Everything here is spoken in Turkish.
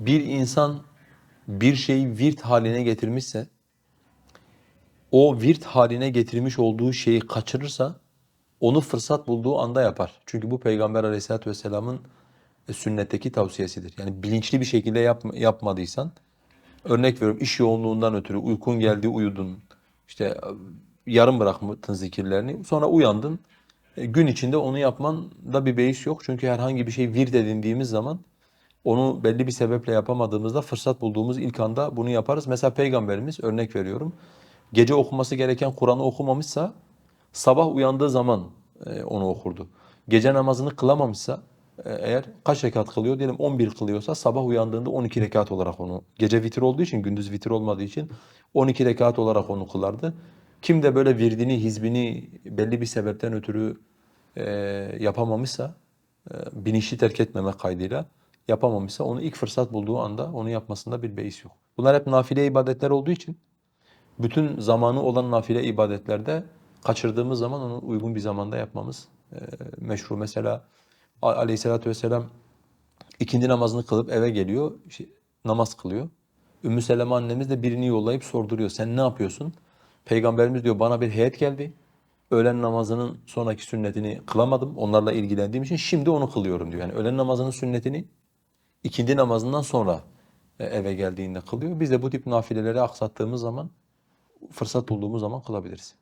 bir insan bir şeyi virt haline getirmişse, o virt haline getirmiş olduğu şeyi kaçırırsa, onu fırsat bulduğu anda yapar. Çünkü bu Peygamber aleyhissalatu vesselamın e, sünnetteki tavsiyesidir. Yani bilinçli bir şekilde yapma- yapmadıysan, örnek veriyorum iş yoğunluğundan ötürü uykun geldi uyudun, işte e, yarım bırakmadın zikirlerini, sonra uyandın, e, gün içinde onu yapman da bir beis yok. Çünkü herhangi bir şey virt edindiğimiz zaman onu belli bir sebeple yapamadığımızda fırsat bulduğumuz ilk anda bunu yaparız. Mesela Peygamberimiz örnek veriyorum. Gece okuması gereken Kur'an'ı okumamışsa sabah uyandığı zaman e, onu okurdu. Gece namazını kılamamışsa e, eğer kaç rekat kılıyor? Diyelim 11 kılıyorsa sabah uyandığında 12 rekat olarak onu gece vitir olduğu için gündüz vitir olmadığı için 12 rekat olarak onu kılardı. Kim de böyle virdini, hizbini belli bir sebepten ötürü e, yapamamışsa e, bilinçli terk etmemek kaydıyla yapamamışsa onu ilk fırsat bulduğu anda onu yapmasında bir beis yok. Bunlar hep nafile ibadetler olduğu için bütün zamanı olan nafile ibadetlerde kaçırdığımız zaman onu uygun bir zamanda yapmamız e, meşru. Mesela aleyhissalatü vesselam ikindi namazını kılıp eve geliyor, şey, namaz kılıyor. Ümmü Seleme annemiz de birini yollayıp sorduruyor. Sen ne yapıyorsun? Peygamberimiz diyor bana bir heyet geldi. Öğlen namazının sonraki sünnetini kılamadım. Onlarla ilgilendiğim için şimdi onu kılıyorum diyor. Yani öğlen namazının sünnetini ikindi namazından sonra e, eve geldiğinde kılıyor. Biz de bu tip nafileleri aksattığımız zaman, fırsat bulduğumuz zaman kılabiliriz.